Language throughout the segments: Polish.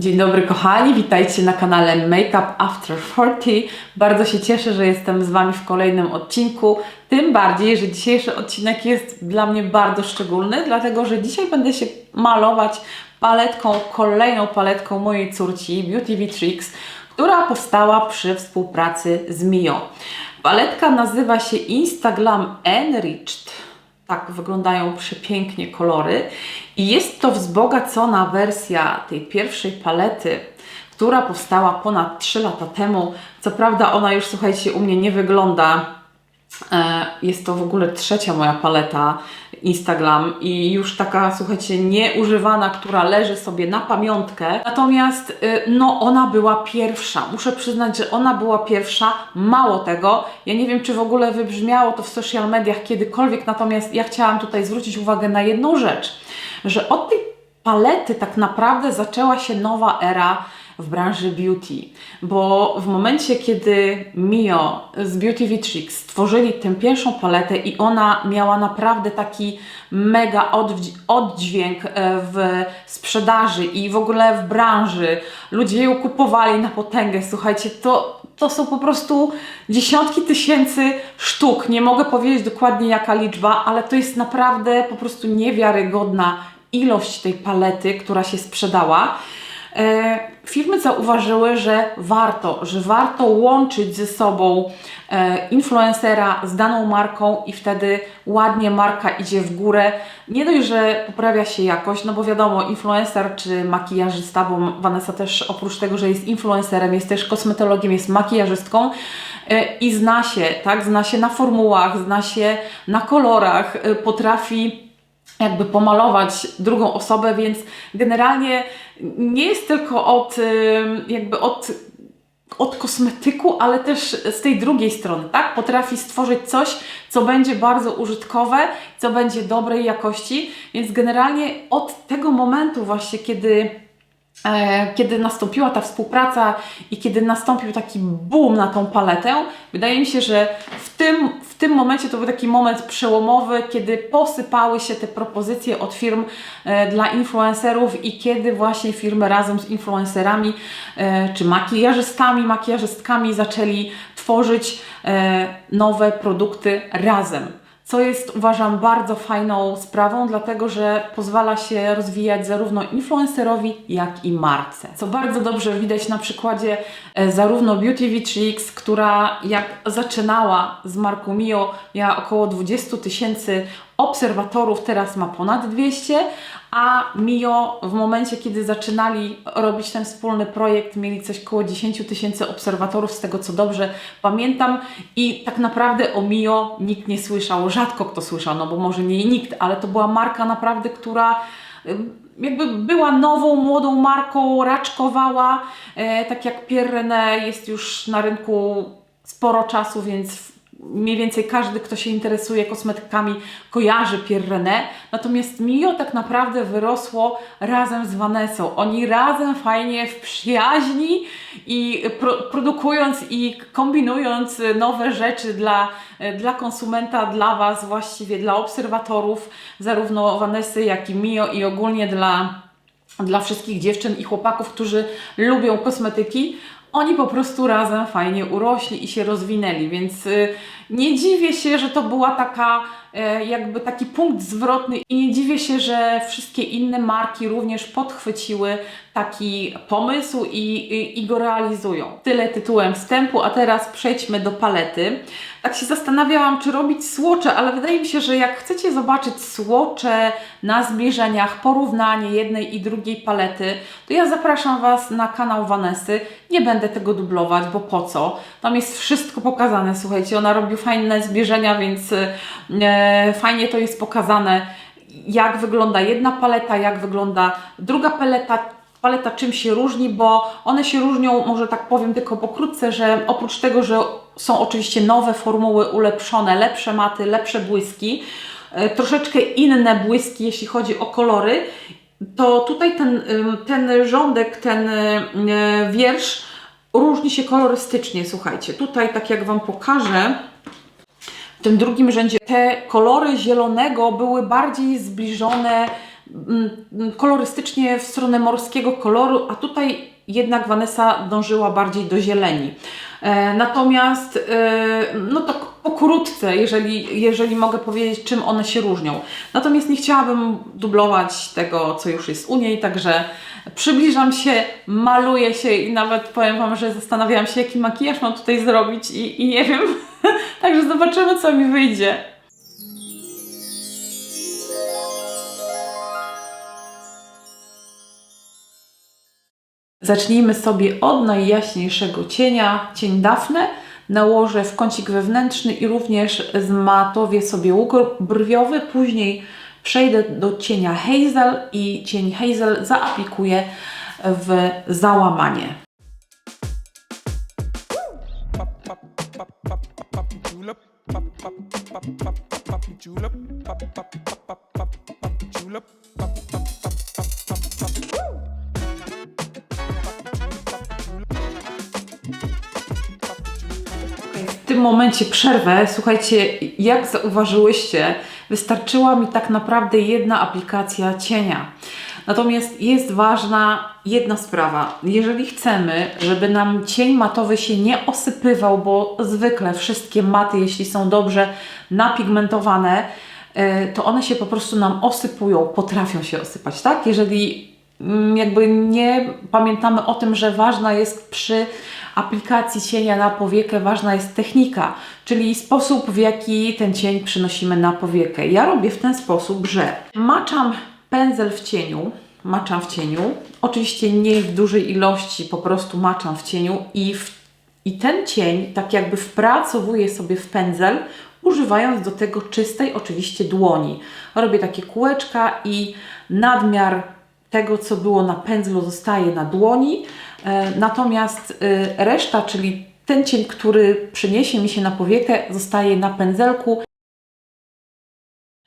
Dzień dobry kochani, witajcie na kanale Makeup After 40. Bardzo się cieszę, że jestem z Wami w kolejnym odcinku. Tym bardziej, że dzisiejszy odcinek jest dla mnie bardzo szczególny, dlatego że dzisiaj będę się malować paletką, kolejną paletką mojej córci Beauty Vitrix, która powstała przy współpracy z Mio. Paletka nazywa się Instagram Enriched. Tak wyglądają przepięknie kolory. I jest to wzbogacona wersja tej pierwszej palety, która powstała ponad 3 lata temu. Co prawda ona już, słuchajcie, u mnie nie wygląda. E, Jest to w ogóle trzecia moja paleta Instagram i już taka, słuchajcie, nieużywana, która leży sobie na pamiątkę. Natomiast, y, no, ona była pierwsza. Muszę przyznać, że ona była pierwsza. Mało tego, ja nie wiem, czy w ogóle wybrzmiało to w social mediach kiedykolwiek, natomiast ja chciałam tutaj zwrócić uwagę na jedną rzecz, że od tej palety tak naprawdę zaczęła się nowa era w branży beauty, bo w momencie, kiedy Mio z Beauty Vitrix stworzyli tę pierwszą paletę i ona miała naprawdę taki mega oddźwięk e, w sprzedaży i w ogóle w branży, ludzie ją kupowali na potęgę, słuchajcie, to, to są po prostu dziesiątki tysięcy sztuk, nie mogę powiedzieć dokładnie jaka liczba, ale to jest naprawdę po prostu niewiarygodna ilość tej palety, która się sprzedała. Firmy zauważyły, że warto, że warto łączyć ze sobą e, influencera z daną marką i wtedy ładnie marka idzie w górę. Nie dość, że poprawia się jakość, no bo wiadomo, influencer czy makijażysta, bo Vanessa też oprócz tego, że jest influencerem, jest też kosmetologiem, jest makijażystką e, i zna się, tak, zna się na formułach, zna się na kolorach, e, potrafi jakby pomalować drugą osobę, więc generalnie nie jest tylko od ym, jakby od, od kosmetyku, ale też z tej drugiej strony, tak? Potrafi stworzyć coś, co będzie bardzo użytkowe, co będzie dobrej jakości, więc generalnie od tego momentu właśnie, kiedy kiedy nastąpiła ta współpraca i kiedy nastąpił taki boom na tą paletę, wydaje mi się, że w tym, w tym momencie to był taki moment przełomowy, kiedy posypały się te propozycje od firm e, dla influencerów i kiedy właśnie firmy razem z influencerami e, czy makijażystami, makijażystkami zaczęli tworzyć e, nowe produkty razem co jest uważam bardzo fajną sprawą, dlatego że pozwala się rozwijać zarówno influencerowi, jak i marce. Co bardzo dobrze widać na przykładzie e, zarówno Beauty Vitrix, która jak zaczynała z marką Mio, miała około 20 tysięcy obserwatorów, teraz ma ponad 200, a Mio w momencie, kiedy zaczynali robić ten wspólny projekt, mieli coś koło 10 tysięcy obserwatorów, z tego co dobrze pamiętam. I tak naprawdę o Mio nikt nie słyszał, rzadko kto słyszał, no bo może nie nikt, ale to była marka naprawdę, która jakby była nową, młodą marką, raczkowała, e, tak jak Pierre René jest już na rynku sporo czasu, więc mniej więcej każdy, kto się interesuje kosmetykami, kojarzy Pierre René. Natomiast Mio tak naprawdę wyrosło razem z Vanessą. Oni razem fajnie w przyjaźni i pro, produkując i kombinując nowe rzeczy dla, dla konsumenta, dla Was właściwie, dla obserwatorów, zarówno Vanessy, jak i Mio i ogólnie dla dla wszystkich dziewczyn i chłopaków, którzy lubią kosmetyki, oni po prostu razem fajnie urośli i się rozwinęli, więc y, nie dziwię się, że to była taka jakby taki punkt zwrotny i nie dziwię się, że wszystkie inne marki również podchwyciły taki pomysł i, i, i go realizują. Tyle tytułem wstępu, a teraz przejdźmy do palety. Tak się zastanawiałam, czy robić słocze, ale wydaje mi się, że jak chcecie zobaczyć słocze na zbliżeniach, porównanie jednej i drugiej palety, to ja zapraszam Was na kanał Vanessy. Nie będę tego dublować, bo po co? Tam jest wszystko pokazane, słuchajcie, ona robi fajne zbliżenia, więc e, fajnie to jest pokazane, jak wygląda jedna paleta, jak wygląda druga paleta, paleta czym się różni, bo one się różnią, może tak powiem tylko pokrótce, że oprócz tego, że są oczywiście nowe formuły ulepszone, lepsze maty, lepsze błyski, e, troszeczkę inne błyski, jeśli chodzi o kolory, to tutaj ten, ten rządek, ten y, wiersz różni się kolorystycznie, słuchajcie. Tutaj, tak jak Wam pokażę, w tym drugim rzędzie te kolory zielonego były bardziej zbliżone mm, kolorystycznie w stronę morskiego koloru, a tutaj jednak Vanessa dążyła bardziej do zieleni. E, Natomiast, e, no to pokrótce, jeżeli, jeżeli mogę powiedzieć, czym one się różnią. Natomiast nie chciałabym dublować tego, co już jest u niej, także przybliżam się, maluję się i nawet powiem Wam, że zastanawiałam się, jaki makijaż mam tutaj zrobić i, i nie wiem. także zobaczymy, co mi wyjdzie. Zacznijmy sobie od najjaśniejszego cienia, cień Dafne. Nałożę w kącik wewnętrzny i również zmatowię sobie łuk brwiowy. Później przejdę do cienia Hazel i cień Hazel zaaplikuję w załamanie. Julep, julep, momencie przerwę. Słuchajcie, jak zauważyłyście, wystarczyła mi tak naprawdę jedna aplikacja cienia. Natomiast jest ważna jedna sprawa. Jeżeli chcemy, żeby nam cień matowy się nie osypywał, bo zwykle wszystkie maty, jeśli są dobrze napigmentowane, e, to one się po prostu nam osypują, potrafią się osypać, tak? Jeżeli mm, jakby nie pamiętamy o tym, że ważna jest przy aplikacji cienia na powiekę, ważna jest technika, czyli sposób, w jaki ten cień przynosimy na powiekę. Ja robię w ten sposób, że maczam pędzel w cieniu, maczam w cieniu, oczywiście nie w dużej ilości, po prostu maczam w cieniu i, w, i ten cień tak jakby wpracowuję sobie w pędzel, używając do tego czystej oczywiście dłoni. Robię takie kółeczka i nadmiar tego, co było na pędzlu, zostaje na dłoni. E, Natomiast e, reszta, czyli ten cień, który przyniesie mi się na powiekę, zostaje na pędzelku.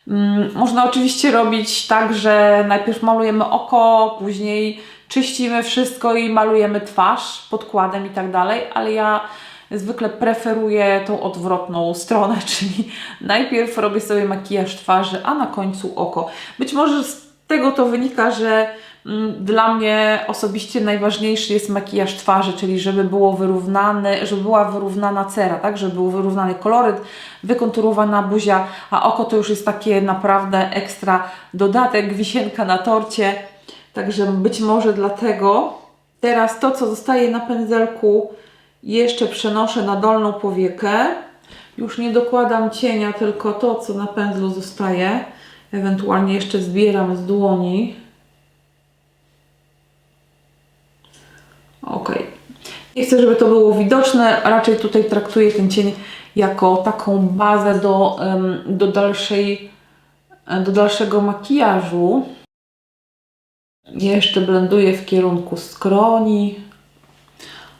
Mm, Można oczywiście robić tak, że najpierw malujemy oko, później czyścimy wszystko i malujemy twarz podkładem i tak dalej, ale ja zwykle preferuję tą odwrotną stronę, czyli najpierw robię sobie makijaż twarzy, a na końcu oko. Być może z tego to wynika, że dla mnie osobiście najważniejszy jest makijaż twarzy, czyli żeby było wyrównane, żeby była wyrównana cera, tak, żeby był wyrównany koloryt, wykonturowana buzia, a oko to już jest takie naprawdę ekstra dodatek, wisienka na torcie. Także być może dlatego teraz to, co zostaje na pędzelku, jeszcze przenoszę na dolną powiekę. Już nie dokładam cienia, tylko to, co na pędzlu zostaje. Ewentualnie jeszcze zbieram z dłoni. Ok. Nie chcę, żeby to było widoczne, raczej tutaj traktuję ten cień jako taką bazę do, do, dalszej, do dalszego makijażu. Jeszcze blenduję w kierunku skroni.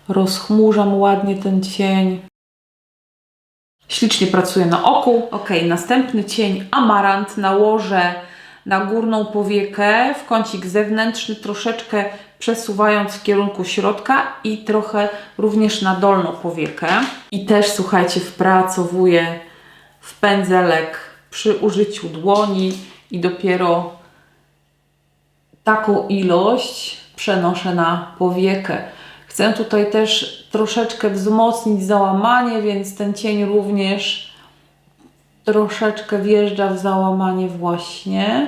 Rozchmurzam ładnie ten cień. Ślicznie pracuję na oku. Ok, następny cień amarant nałożę na górną powiekę, w kącik zewnętrzny, troszeczkę przesuwając w kierunku środka i trochę również na dolną powiekę. I też słuchajcie, wpracowuję w pędzelek przy użyciu dłoni i dopiero taką ilość przenoszę na powiekę. Chcę tutaj też troszeczkę wzmocnić załamanie, więc ten cień również troszeczkę wjeżdża w załamanie właśnie.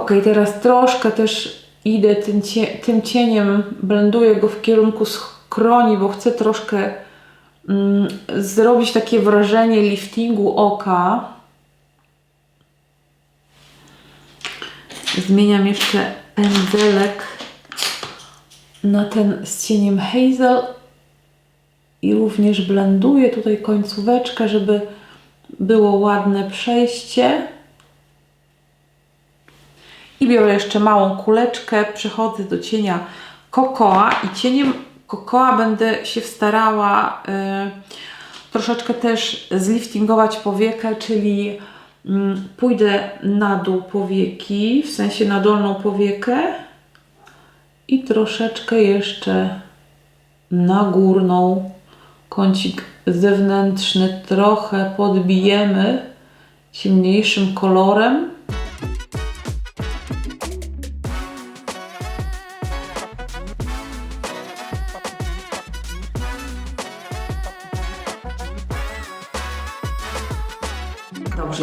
Ok, teraz troszkę też idę tym, cie, tym cieniem, blenduję go w kierunku skroni, bo chcę troszkę mm, zrobić takie wrażenie liftingu oka. Zmieniam jeszcze pędzelek na ten z cieniem Hazel i również blenduję tutaj końcóweczkę, żeby było ładne przejście. I biorę jeszcze małą kuleczkę, przechodzę do cienia kokoa i cieniem kokoa będę się starała y, troszeczkę też zliftingować powiekę, czyli y, pójdę na dół powieki, w sensie na dolną powiekę i troszeczkę jeszcze na górną, kącik zewnętrzny trochę podbijemy ciemniejszym kolorem.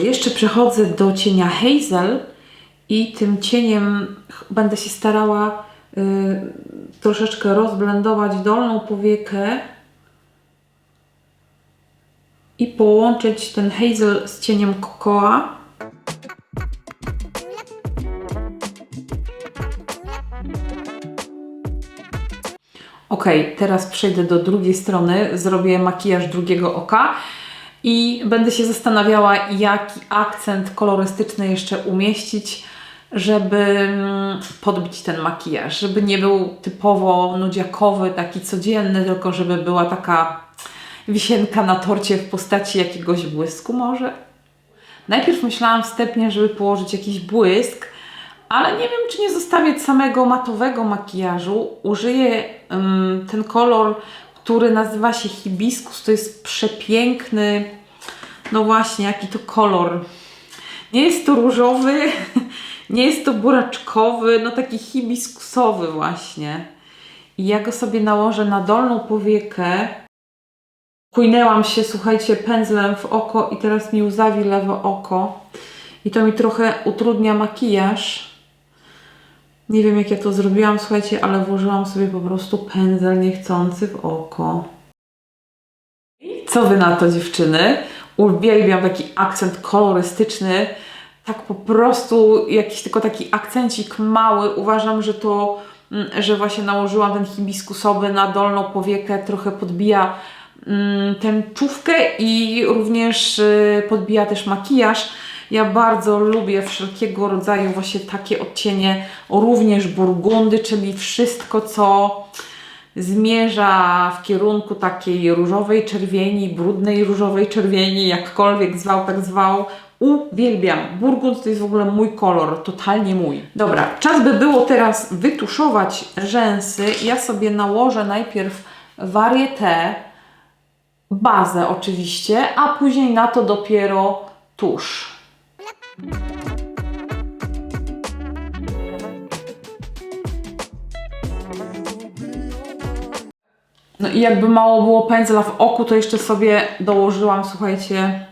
Jeszcze przechodzę do cienia Hazel i tym cieniem będę się starała y, troszeczkę rozblendować dolną powiekę i połączyć ten Hazel z cieniem Kokoa. Ok, teraz przejdę do drugiej strony, zrobię makijaż drugiego oka i będę się zastanawiała, jaki akcent kolorystyczny jeszcze umieścić, żeby mm, podbić ten makijaż, żeby nie był typowo nudziakowy, taki codzienny, tylko żeby była taka wisienka na torcie w postaci jakiegoś błysku może. Najpierw myślałam wstępnie, żeby położyć jakiś błysk, ale nie wiem, czy nie zostawiać samego matowego makijażu. Użyję ym, ten kolor, który nazywa się hibiskus. To jest przepiękny, no właśnie, jaki to kolor. Nie jest to różowy, nie jest to buraczkowy, no taki hibiskusowy właśnie. I ja go sobie nałożę na dolną powiekę. Płynęłam się, słuchajcie, pędzlem w oko i teraz mi łzawi lewe oko. I to mi trochę utrudnia makijaż. Nie wiem jak ja to zrobiłam, słuchajcie, ale włożyłam sobie po prostu pędzel niechcący w oko. Co wy na to dziewczyny? Uwielbiam taki akcent kolorystyczny. Tak po prostu jakiś tylko taki akcencik mały. Uważam, że to, mm, że właśnie nałożyłam ten hibiskusowy na dolną powiekę, trochę podbija mm, tęczówkę i również y, podbija też makijaż. Ja bardzo lubię wszelkiego rodzaju właśnie takie odcienie, również burgundy, czyli wszystko, co zmierza w kierunku takiej różowej czerwieni, brudnej różowej czerwieni, jakkolwiek zwał, tak zwał. Uwielbiam. Burgund to jest w ogóle mój kolor, totalnie mój. Dobra, czas by było teraz wytuszować rzęsy. Ja sobie nałożę najpierw varieté, bazę oczywiście, a później na to dopiero tusz. No i jakby mało było pędzla w oku, to jeszcze sobie dołożyłam, słuchajcie,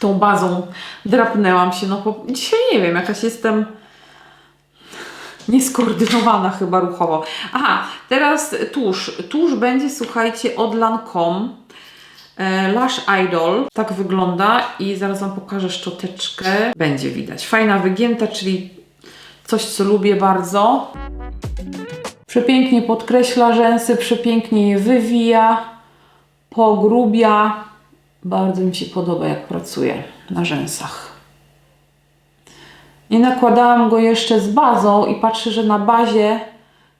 tą bazą. Drapnęłam się. No po... dzisiaj nie wiem, jakaś jestem nieskoordynowana chyba ruchowo. Aha, teraz tusz. Tusz będzie, słuchajcie, od Lancome. E, Lash Idol. Tak wygląda i zaraz Wam pokażę szczoteczkę. Będzie widać. Fajna wygięta, czyli coś, co lubię bardzo. Przepięknie podkreśla rzęsy, przepięknie je wywija, pogrubia. Bardzo mi się podoba, jak pracuje na rzęsach. Nie nakładałam go jeszcze z bazą i patrzę, że na bazie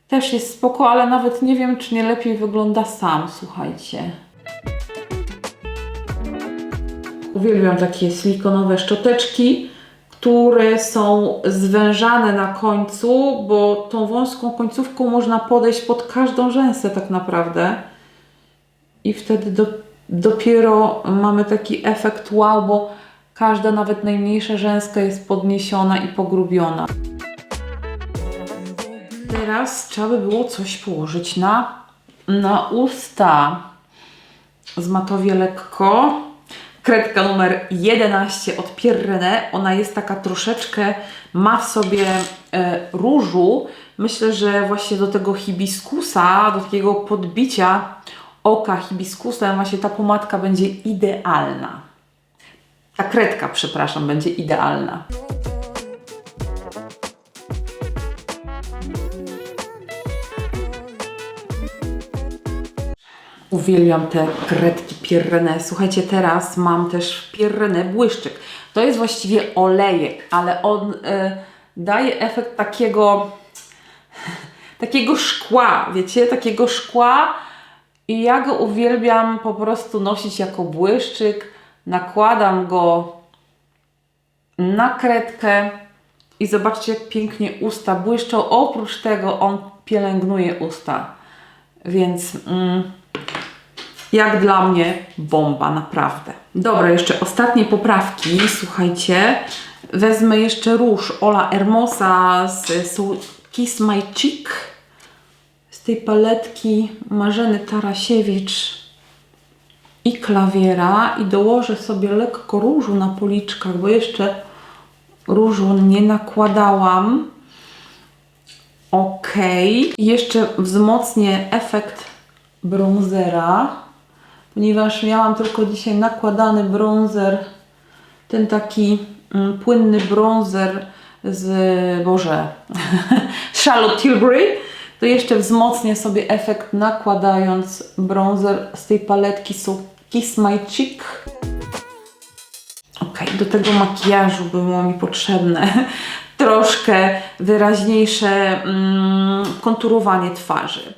też jest spoko, ale nawet nie wiem, czy nie lepiej wygląda sam, słuchajcie. Uwielbiam takie silikonowe szczoteczki, które są zwężane na końcu, bo tą wąską końcówką można podejść pod każdą rzęsę tak naprawdę. I wtedy do, dopiero mamy taki efekt wow, bo każda, nawet najmniejsza rzęska jest podniesiona i pogrubiona. Teraz trzeba by było coś położyć na, na usta. Zmatowię lekko. Kredka numer 11 od Pierrene. Ona jest taka troszeczkę, ma w sobie e, różu. Myślę, że właśnie do tego hibiskusa, do takiego podbicia oka hibiskusem, właśnie ta pomadka będzie idealna. Ta kredka, przepraszam, będzie idealna. Uwielbiam te kredki Pierrene. Słuchajcie, teraz mam też Pierrene błyszczyk. To jest właściwie olejek, ale on y, daje efekt takiego takiego szkła, wiecie, takiego szkła i ja go uwielbiam po prostu nosić jako błyszczyk. Nakładam go na kredkę i zobaczcie, jak pięknie usta błyszczą. Oprócz tego on pielęgnuje usta. Więc mm, jak dla mnie bomba, naprawdę. Dobra, jeszcze ostatnie poprawki. Słuchajcie, wezmę jeszcze róż Ola Hermosa z, z Kiss My Cheek z tej paletki Marzeny Tarasiewicz i klawiera i dołożę sobie lekko różu na policzkach, bo jeszcze różu nie nakładałam. Ok. I jeszcze wzmocnię efekt bronzera, ponieważ miałam tylko dzisiaj nakładany bronzer, ten taki mm, płynny bronzer z, Boże, Charlotte Tilbury, to jeszcze wzmocnię sobie efekt nakładając bronzer z tej paletki So Kiss My Cheek. Ok, do tego makijażu było mi potrzebne troszkę wyraźniejsze mm, konturowanie twarzy.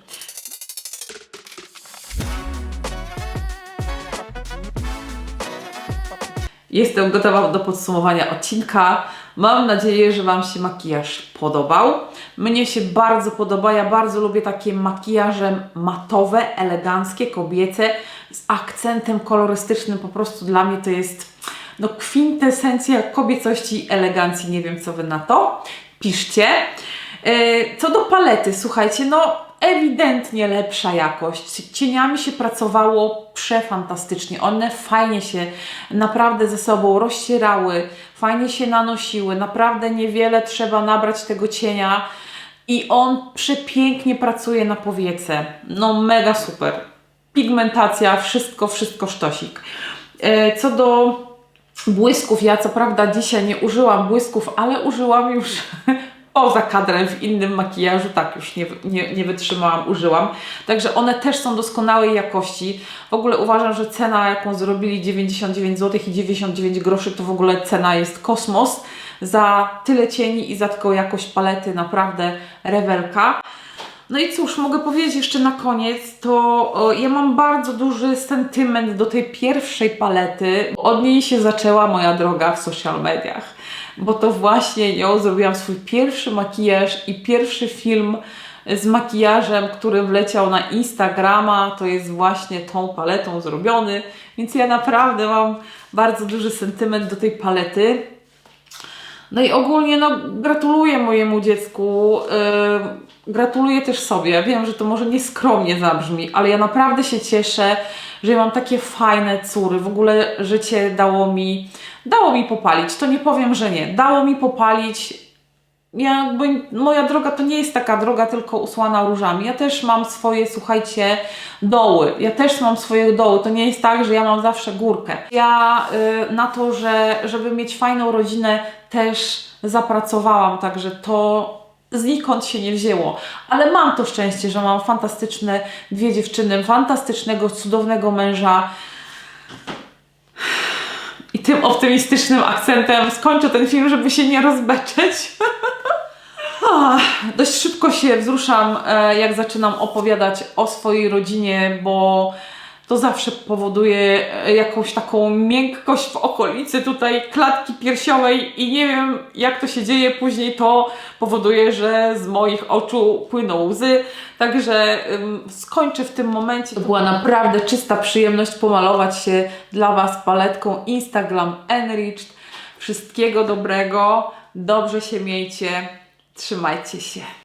Jestem gotowa do podsumowania odcinka. Mam nadzieję, że Wam się makijaż podobał. Mnie się bardzo podoba. Ja bardzo lubię takie makijaże matowe, eleganckie, kobiece z akcentem kolorystycznym. Po prostu dla mnie to jest no, kwintesencja kobiecości i elegancji. Nie wiem, co Wy na to. Piszcie. Yy, Co do palety, słuchajcie, no ewidentnie lepsza jakość. Cieniami się pracowało przefantastycznie. One fajnie się naprawdę ze sobą rozcierały, fajnie się nanosiły. Naprawdę niewiele trzeba nabrać tego cienia i on przepięknie pracuje na powiece. No mega super. Pigmentacja, wszystko, wszystko sztosik. E, Co do błysków, ja co prawda dzisiaj nie użyłam błysków, ale użyłam już poza kadrem w innym makijażu, tak już nie, nie, nie wytrzymałam, użyłam. Także one też są doskonałej jakości. W ogóle uważam, że cena jaką zrobili 99 zł i 99 groszy to w ogóle cena jest kosmos. Za tyle cieni i za taką jakość palety naprawdę rewelka. No i cóż, mogę powiedzieć jeszcze na koniec, to ja mam bardzo duży sentyment do tej pierwszej palety. Od niej się zaczęła moja droga w social mediach, bo to właśnie nią zrobiłam swój pierwszy makijaż i pierwszy film z makijażem, który wleciał na Instagrama, to jest właśnie tą paletą zrobiony, więc ja naprawdę mam bardzo duży sentyment do tej palety. No i ogólnie no, gratuluję mojemu dziecku. Yy, gratuluję też sobie. Wiem, że to może nieskromnie zabrzmi, ale ja naprawdę się cieszę, że mam takie fajne córy. W ogóle życie dało mi, dało mi popalić. To nie powiem, że nie. Dało mi popalić. Ja, jakby, moja droga to nie jest taka droga tylko usłana różami. Ja też mam swoje, słuchajcie, doły. Ja też mam swoje doły. To nie jest tak, że ja mam zawsze górkę. Ja y, na to, że żeby mieć fajną rodzinę, też zapracowałam, także to znikąd się nie wzięło. Ale mam to szczęście, że mam fantastyczne dwie dziewczyny, fantastycznego, cudownego męża. I tym optymistycznym akcentem skończę ten film, żeby się nie rozbeczeć. Dość szybko się wzruszam, e, jak zaczynam opowiadać o swojej rodzinie, bo to zawsze powoduje e, jakąś taką miękkość w okolicy tutaj klatki piersiowej i nie wiem jak to się dzieje, później to powoduje, że z moich oczu płyną łzy. Także skończę w tym momencie. To była naprawdę czysta przyjemność pomalować się dla Was paletką Instagram Enriched. Wszystkiego dobrego, dobrze się miejcie, trzymajcie się.